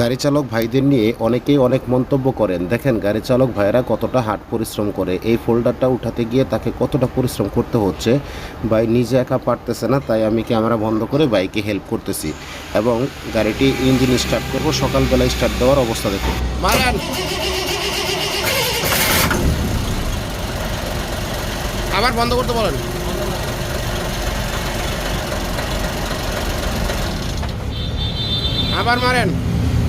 গাড়ি চালক ভাইদের নিয়ে অনেকেই অনেক মন্তব্য করেন। দেখেন গাড়ি চালক ভাইয়েরা কতটা হাট পরিশ্রম করে, এই ফোল্ডারটা উঠাতে গিয়ে তাকে কতটা পরিশ্রম করতে হচ্ছে। ভাই নিজে একা পারতেছে না, তাই আমি ক্যামেরা বন্ধ করে বাইকে হেল্প করতেছি এবং গাড়িটি ইঞ্জিন স্টার্ট করব সকালবেলায় স্টার্ট দেওয়ার অবস্থা মারান! আবার বন্ধ করতে বলেন। আবার মারেন।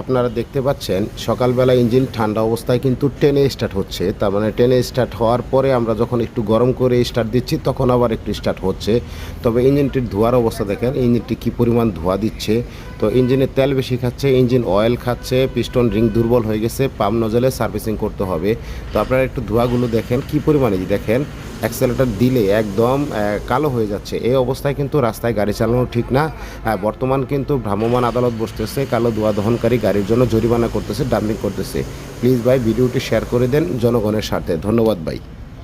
আপনারা দেখতে পাচ্ছেন, সকালবেলা ইঞ্জিন ঠান্ডা অবস্থায় কিন্তু টেনে স্টার্ট হচ্ছে। তার মানে টেনে স্টার্ট হওয়ার পরে আমরা যখন একটু গরম করে স্টার্ট দিচ্ছি, তখন আবার একটু স্টার্ট হচ্ছে। তবে ইঞ্জিনটির ধোয়ার অবস্থা দেখেন, ইঞ্জিনটি কী পরিমাণ ধোয়া দিচ্ছে। তো ইঞ্জিনের তেল বেশি খাচ্ছে, ইঞ্জিন অয়েল খাচ্ছে পিস্টন রিং দুর্বল হয়ে গেছে পাম্প নজলে সার্ভিসিং করতে হবে। তো আপনারা একটু ধোঁয়াগুলো দেখেন, কী পরিমাণে দেখেন? অ্যাক্সেলেটার দিলে একদম কালো হয়ে যাচ্ছে। এই অবস্থায় কিন্তু রাস্তায় গাড়ি চালানো ঠিক না। হ্যাঁ, বর্তমান কিন্তু ভ্রাম্যমাণ আদালত বসতেছে কালো ধোয়া দহনকারী গাড়ির জন্য জরিমানা করতেছে ডাম্পিং করতেছে। প্লিজ ভাই ভিডিওটি শেয়ার করে দেন জনগণের স্বার্থে। ধন্যবাদ ভাই।